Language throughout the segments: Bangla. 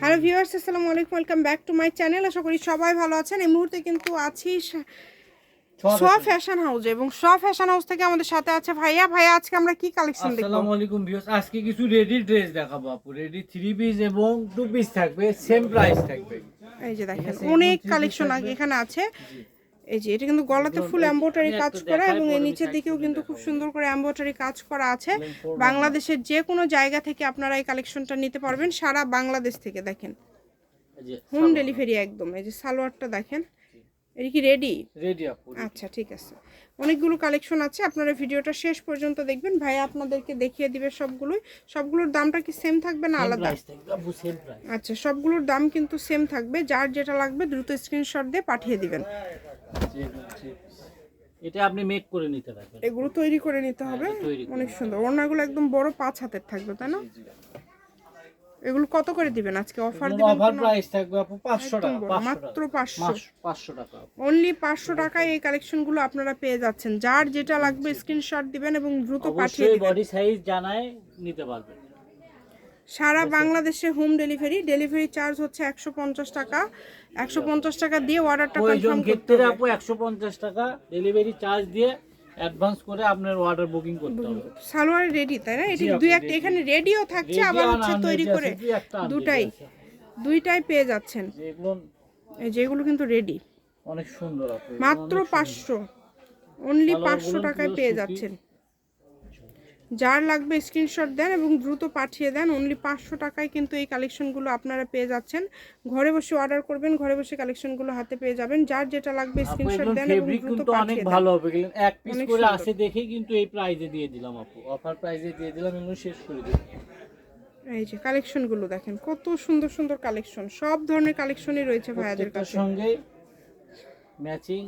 হ্যালো ভিউয়ার্স আসসালামু আলাইকুম welcome back to my channel আশা করি সবাই ভালো আছেন। এই মুহূর্তে কিন্তু আছি স ফ্যাশন হাউস এবং স ফ্যাশন হাউস থেকে আমাদের সাথে আছে ভাইয়া। ভাইয়া আজকে আমরা কি কালেকশন দেখব? আসসালামু আলাইকুম ভিউয়ার্স আজকে কিছু রেডি ড্রেস দেখাবো আপু। রেডি থ্রি পিস এবং টু পিস থাকবে। সেম প্রাইস থাকবে। এই যে দেখেন অনেক কালেকশন আছে আগে এখানে আছে। এই যে এটা কিন্তু গলাতে ফুল এমব্রয়ডারি কাজ করা এবং এর নিচের দিকেও কিন্তু খুব সুন্দর করে এমব্রয়ডারি কাজ করা আছে। বাংলাদেশের যে কোনো জায়গা থেকে আপনারা এই কালেকশনটা নিতে পারবেন সারা বাংলাদেশ থেকে দেখেন। হোম ডেলিভারি একদম এই যে সালোয়ারটা দেখেন। এটা কি রেডি রেডি আচ্ছা ঠিক আছে। অনেকগুলো কালেকশন আছে আপনারা ভিডিওটা শেষ পর্যন্ত দেখবেন। ভাই আপনাদেরকে দেখিয়ে দিবে সবগুলোই। সবগুলোর দামটা কি সেম থাকবে না আলাদা? আচ্ছা সবগুলোর দাম কিন্তু সেম থাকবে। যার যেটা লাগবে দ্রুত স্ক্রিনশট দিয়ে পাঠিয়ে দিবেন। এটা আপনি মেক করে নিতে পারবেন এগুলো তৈরি করে নিতে হবে। হ্যাঁ, করে অনেক সুন্দর। ওড়নাগুলো একদম বড় পাঁচ হাতের থাকবে তাই না? এগুলো কত করে দিবেন আজকে? অফার দিবেন অফার প্রাইস থাকবে আপু 500 টাকা মাত্র টাকা। পাঁচশো। মাস- 500 টাকা। অনলি পাঁচশো টাকায় এই কালেকশনগুলো আপনারা পেয়ে যাচ্ছেন। যার যেটা লাগবে স্ক্রিনশট দিবেন এবং দ্রুত পাঠিয়ে দিবেন। বডি সাইজ জানায় নিতে পারবেন। সারা বাংলাদেশে হোম ডেলিভারি ডেলিভারি চার্জ হচ্ছে একশো পঞ্চাশ টাকা। একশো পঞ্চাশ টাকা দিয়ে অর্ডারটা কনফার্ম করতে হবে। আপু 150 টাকা ডেলিভারি চার্জ দিয়ে অ্যাডভান্স করে আপনার অর্ডার বুকিং করতে হবে। সালোয়ার রেডি তাই না? এটি দুই একটা এখানে রেডিও থাকছে আবার হচ্ছে তৈরি করে দুটাই। দুইটাই পেয়ে যাচ্ছেন। যেগুলো এই যেগুলো কিন্তু রেডি অনেক সুন্দর মাত্র। পাঁচশো। অনলি পাঁচশো টাকায় পেয়ে যাচ্ছেন। যার লাগবে স্ক্রিনশট দেন এবং দ্রুত পাঠিয়ে দেন। অনলি পাঁচশো টাকায় কিন্তু এই কালেকশনগুলো আপনারা পেয়ে যাচ্ছেন। ঘরে বসে অর্ডার করবেন ঘরে বসে কালেকশনগুলো হাতে পেয়ে যাবেন। যার যেটা লাগবে স্ক্রিনশট দেন এবং দ্রুত অনেক ভালো হবে। এক পিস করে আসে দেখেই কিন্তু এই প্রাইজে দিয়ে দিলাম আপু। অফার প্রাইজে দিয়ে দিলাম এগুলো শেষ করে দিই এই যে কালেকশনগুলো দেখেন কত সুন্দর সুন্দর কালেকশন সব ধরনের কালেকশনই রয়েছে ভাইয়াদের কাছে। সঙ্গে ম্যাচিং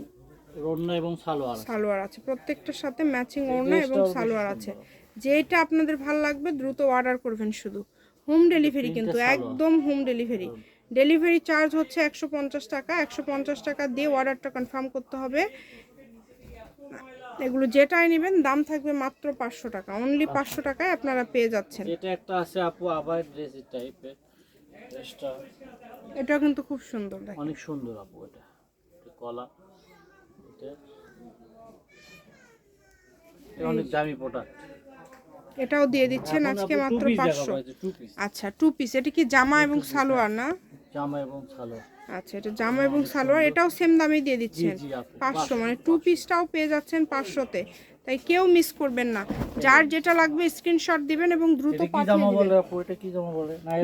রন্না এবং সালোয়ার সালোয়ার আছে। প্রত্যেকটার সাথে ম্যাচিং ওড়না এবং সালোয়ার আছে। যেটা আপনাদের ভালো লাগবে দ্রুত অর্ডার করবেন শুধু। হোম ডেলিভারি কিন্তু একদম হোম। ডেলিভারি ডেলিভারি চার্জ হচ্ছে একশো পঞ্চাশ টাকা। একশো পঞ্চাশ টাকা দিয়ে অর্ডারটা কনফার্ম করতে হবে। এগুলো যেটাই নেবেন দাম থাকবে মাত্র পাঁচশো টাকা। অনলি পাঁচশো টাকায় আপনারা পেয়ে যাচ্ছেন। যেটা একটা আছে আপু আবার ড্রেসের টাইপের ড্রেসটা এটাও কিন্তু খুব সুন্দর অনেক সুন্দর আপু এটা। এটা কলা। এটা। এটা অনেক দামি প্রোডাক্ট এটাও দিয়ে দিচ্ছেন আজকে মাত্র পাঁচশো। আচ্ছা টু পিস এটা কি জামা এবং সালোয়ার না? জামা এবং সালোয়ার। আচ্ছা এটা জামা এবং সালোয়ার এটাও সেম দামে দিয়ে দিচ্ছেন। পাঁচশো মানে টু পিসটাও পেয়ে যাচ্ছেন পাঁচশোতে। তাই কেউ মিস করবেন না। যার যেটা লাগবে স্ক্রিনশট দিবেন এবং দ্রুত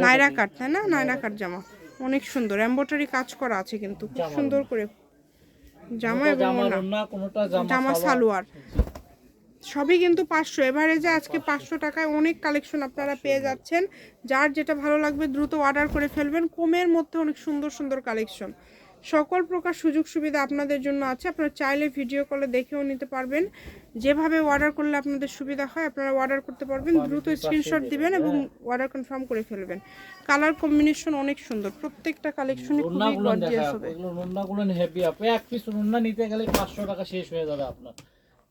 নাইরা কাট তাই না? নাইরা কাট জামা। অনেক সুন্দর। এমব্রয়ডারি কাজ করা আছে কিন্তু। খুব সুন্দর করে। জামা এবং জামা সালোয়ার। সবই কিন্তু পাঁচশো। এভারেজে আজকে পাঁচশো টাকায় অনেক কালেকশন আপনারা পেয়ে যাচ্ছেন। যার যেটা ভালো লাগবে দ্রুত অর্ডার করে ফেলবেন। কমের মধ্যে অনেক সুন্দর সুন্দর কালেকশন সকল প্রকার সুযোগ সুবিধা আপনাদের জন্য আছে। আপনারা চাইলে ভিডিও কলে দেখেও নিতে পারবেন। যেভাবে অর্ডার করলে আপনাদের সুবিধা হয় আপনারা অর্ডার করতে পারবেন। দ্রুত স্ক্রিনশট দিবেন এবং অর্ডার কনফার্ম করে ফেলবেন। কালার কম্বিনেশন অনেক সুন্দর। প্রত্যেকটা কালেকশনই খুবই গর্জিয়াস হবে। হেভি আপু এক পিস নিতে গেলে পাঁচশো টাকা শেষ হয়ে যাবে আপনার।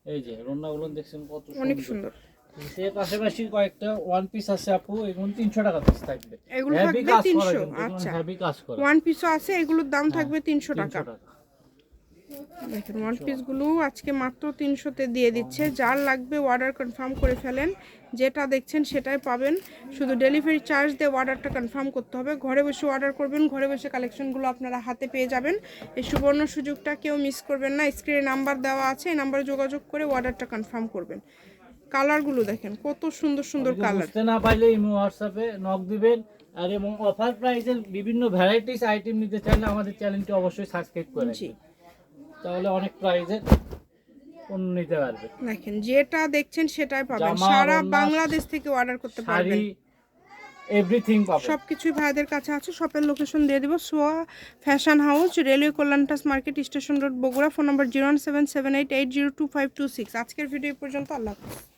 এই যে ওড়নাগুলো দেখছেন কত অনেক সুন্দর। এর পাশাপাশি কয়েকটা ওয়ান পিস আছে আপু এগুলো তিনশো টাকা পিস থাকবে। এগুলো থাকবে কাজ 300 আচ্ছা। হেভি কাজ করা। ওয়ান পিসও আছে এগুলোর দাম থাকবে তিনশো তিনশো টাকা। টাকা। দেখেন ওয়ান পিসগুলো আজকে মাত্র তিনশোতে দিয়ে দিচ্ছে। যার লাগবে অর্ডার কনফার্ম করে ফেলেন। যেটা দেখছেন সেটাই পাবেন। শুধু ডেলিভারি চার্জ দিয়ে অর্ডারটা কনফার্ম করতে হবে। ঘরে বসে অর্ডার করবেন ঘরে বসে কালেকশনগুলো আপনারা হাতে পেয়ে যাবেন। এই সুবর্ণ সুযোগটা কেউ মিস করবেন না। স্ক্রিনে নাম্বার দেওয়া আছে এই নাম্বারে যোগাযোগ করে অর্ডারটা কনফার্ম করবেন। কালারগুলো দেখেন কত সুন্দর সুন্দর কালার না ইমো হোয়াটসঅ্যাপে নক দিবেন। আর এবং অফার প্রাইসের বিভিন্ন ভ্যারাইটিস আইটেম নিতে চাইলে আমাদের চ্যানেলটি অবশ্যই সাবস্ক্রাইব করে জি। রাখবেন। তাহলে অনেক প্রাইজে পণ্য নিতে পারবে। দেখেন যেটা দেখছেন সেটাই পাবেন। সারা বাংলাদেশ থেকে অর্ডার করতে পারবেন। এভরিথিং পাবেন। সবকিছুই ভাইদের কাছে আছে। শপের লোকেশন দিয়ে দিব। সোয়া fashion house railway কল্যাণটাস market station road Bogura phone number zero one seven seven eight eight zero two five two six আজকের ভিডিও পর্যন্ত আল্লাহ হাফেজ।